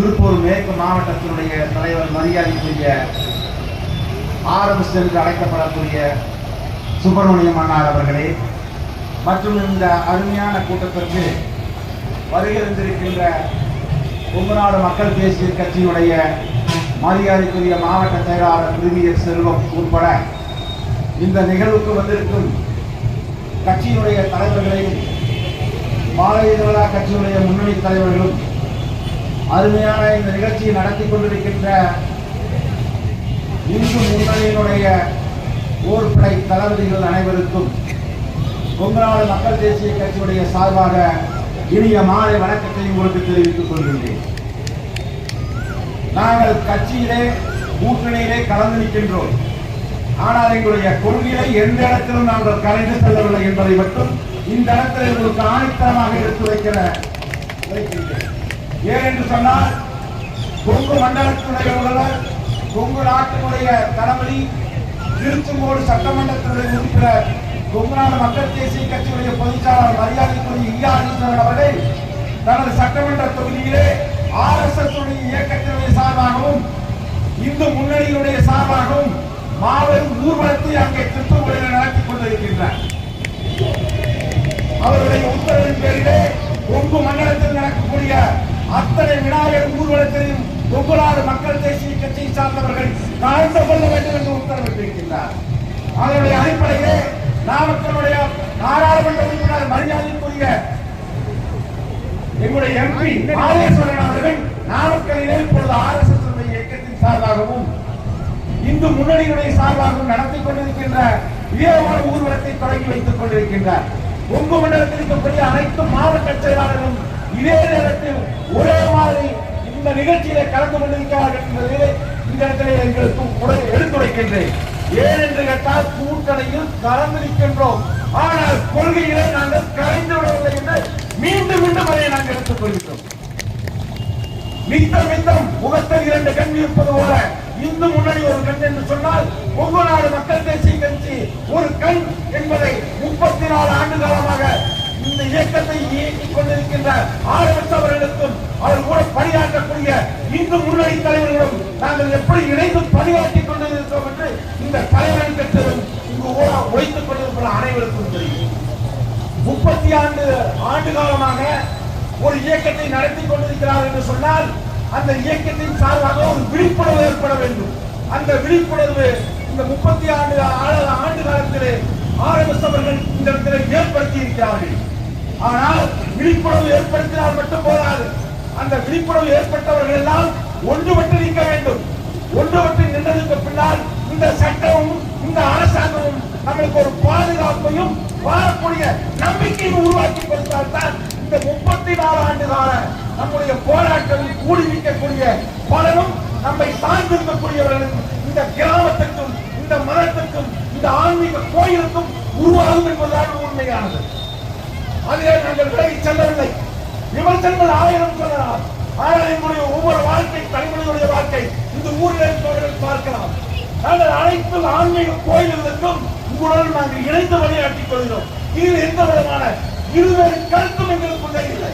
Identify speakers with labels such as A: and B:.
A: திருப்பூர் மேற்கு மாவட்டத்தினுடைய தலைவர் மரியாதைக்குரிய ஆரம்பிச்சு என்று அழைக்கப்படக்கூடிய சுப்பிரமணியம் அண்ணார் அவர்களே மற்றும் இந்த அருமையான கூட்டத்திற்கு வருகிறந்திருக்கின்ற கும்பநாடு மக்கள் தேசிய கட்சியினுடைய மரியாதைக்குரிய மாவட்ட செயலாளர் பிரிவியர் செல்வம் உட்பட இந்த நிகழ்வுக்கு வந்திருக்கும் கட்சியினுடைய தலைவர்களையும் பாரதிய ஜனதா கட்சியினுடைய முன்னணி தலைவர்களும் அருமையான இந்த நிகழ்ச்சியை நடத்தி கொண்டிருக்கின்ற இந்து முன்னணியினுடைய ஓர்படை தளபதிகள் அனைவருக்கும் கொங்கநாடு மக்கள் தேசிய கட்சியுடைய சார்பாக இனிய மாலை வணக்கத்தை உங்களுக்கு தெரிவித்துக் கொள்கின்றேன். நாங்கள் கட்சியிலே கூட்டணியிலே கலந்து நிற்கின்றோம். ஆனால் எங்களுடைய கொள்கையை எந்த இடத்திலும் நாங்கள் கலைந்து செல்லவில்லை என்பதை மட்டும் இந்த இடத்தில் உங்களுக்கு ஆணித்தரமாக எடுத்து வைக்கிற வைக்கின்றேன் ஏன் என்று சொன்னால் கொங்கு மண்டலத்தினுடைய முதல்வர் கொங்கு நாட்டினுடைய தளபதி திருச்செங்கோடு சட்டமன்றத்தினுடைய உறுப்பினர் கொங்குநாடு மக்கள் தேசிய கட்சியுடைய பொதுச்சாளர் மரியாதைக்குரிய ஈயா ஈஸ்வரன் அவர்கள் தனது சட்டமன்ற தொகுதியிலே ஆர் எஸ் எஸ் இயக்கத்தினுடைய சார்பாகவும் இந்து முன்னணியினுடைய சார்பாகவும் மாபெரும் ஊர்வலத்தை அங்கே திருப்பூரில் நடத்தி கொண்டிருக்கின்றார். அவருடைய உத்தரவின் பேரிலே கொங்கு மண்டலத்தில் நடக்கக்கூடிய அத்தனை விநாயகர் ஊர்வலத்திலையும் ஒவ்வொரு மக்கள் தேசிய கட்சியை சார்ந்தவர்கள் தாழ்ந்து கொள்ள வேண்டும் என்று உத்தரவிட்டிருக்கின்றார். அதனுடைய அடிப்படையிலே நாமக்கலுடைய நாடாளுமன்ற உறுப்பினர் மரியாதைக்குரிய எங்களுடைய எம்பி மாதேஸ்வரன் அவர்கள் நாமக்கலிலே இப்பொழுது ஆர் எஸ் எஸ் இயக்கத்தின் சார்பாகவும் இந்து முன்னணியுடைய சார்பாகவும் நடத்தி கொண்டிருக்கின்ற வீரமான ஊர்வலத்தை தொடங்கி வைத்துக் கொண்டிருக்கின்றார். கொங்கு மண்டலத்தில் இருக்கக்கூடிய அனைத்து மாவட்ட செயலாளர்களும் இதே நேரத்தில் ஒரே இந்த நிகழ்ச்சியிலே கலந்து கொண்டிருக்கிறார்கள் என்பதை இந்த இடத்திலே எங்களுக்கு எடுத்துரைக்கின்றேன். ஏன் என்று கேட்டால் கூட்டணியில் கலந்து நிற்கின்றோம். ஆனால் கொள்கையிலே நாங்கள் கலைந்து விடவில்லை என்று மீண்டும் மீண்டும் அதை நாங்கள் எடுத்துக் கொள்கிறோம் மித்தம் மித்தம் முகத்தில் இரண்டு கண் இருப்பது போல இந்து முன்னணி ஒரு கண் என்று சொன்னால் ஒவ்வொரு நாடு மக்கள் தேசிய கட்சி ஒரு கண் என்பதை முப்பத்தி நாலு ஆண்டு காலமாக இந்த இயக்கத்தை இயக்கிக் கொண்டிருக்கின்ற ஆர்எஸ் அவர்களுக்கும் அவர் கூட பணியாற்றக்கூடிய இந்து முன்னணி தலைவர்களும் நாங்கள் எப்படி இணைந்து பணியாற்றிக் கொண்டிருக்கிறோம் என்று இந்த தலைவர்கள் கட்சியும் இங்கு ஊரா உழைத்துக் கொண்டிருக்கிற அனைவருக்கும் தெரியும். முப்பத்தி ஆண்டு ஆண்டு காலமாக ஒரு இயக்கத்தை நடத்தி கொண்டிருக்கிறார் என்று சொன்னால் அந்த இயக்கத்தின் சார்பாக ஒரு விழிப்புணர்வு ஏற்பட வேண்டும். அந்த விழிப்புணர்வு இந்த முப்பத்தி ஆண்டு ஆண்டு காலத்திலே ஆரம்பித்தவர்கள் இந்த இடத்திலே ஏற்படுத்தி இருக்கிறார்கள். ஆனால் விழிப்புணர்வு ஏற்படுத்தினால் மட்டும் போதாது. அந்த விழிப்புணர்வு ஏற்பட்டவர்கள் எல்லாம் ஒன்றுபட்டு நிற்க வேண்டும். ஒன்றுபட்டு நின்றதுக்கு பின்னால் இந்த சட்டமும் இந்த அரசாங்கமும் நம்மளுக்கு ஒரு பாதுகாப்பையும் வாழக்கூடிய நம்பிக்கையும் உருவாக்கி கொடுத்தால்தான் இந்த முப்பத்தி நாலு ஆண்டு கால நம்முடைய போராட்டம் கூடி நிற்கக்கூடிய பலரும் நம்மை சார்ந்திருக்கக்கூடியவர்களும் இந்த கிராமத்துக்கும் இந்த மதத்துக்கும் இந்த ஆன்மீக கோயிலுக்கும் உருவாகும் என்பதுதான் உண்மையானது. அதிலே நாங்கள் விலகி செல்லவில்லை. விமர்சனங்கள் ஆயிரம் சொல்லலாம். ஆனால் எங்களுடைய ஒவ்வொரு வாழ்க்கை தலைமுறையுடைய வாழ்க்கை இந்த ஊரில் இருப்பவர்கள் பார்க்கலாம். நாங்கள் அனைத்து ஆன்மீக கோயில்களுக்கும் உங்களுடன் நாங்கள் இணைந்து வழியாட்டிக் கொள்கிறோம். இதில் எந்த விதமான இருவேறு கருத்தும் எங்களுக்கு இல்லை.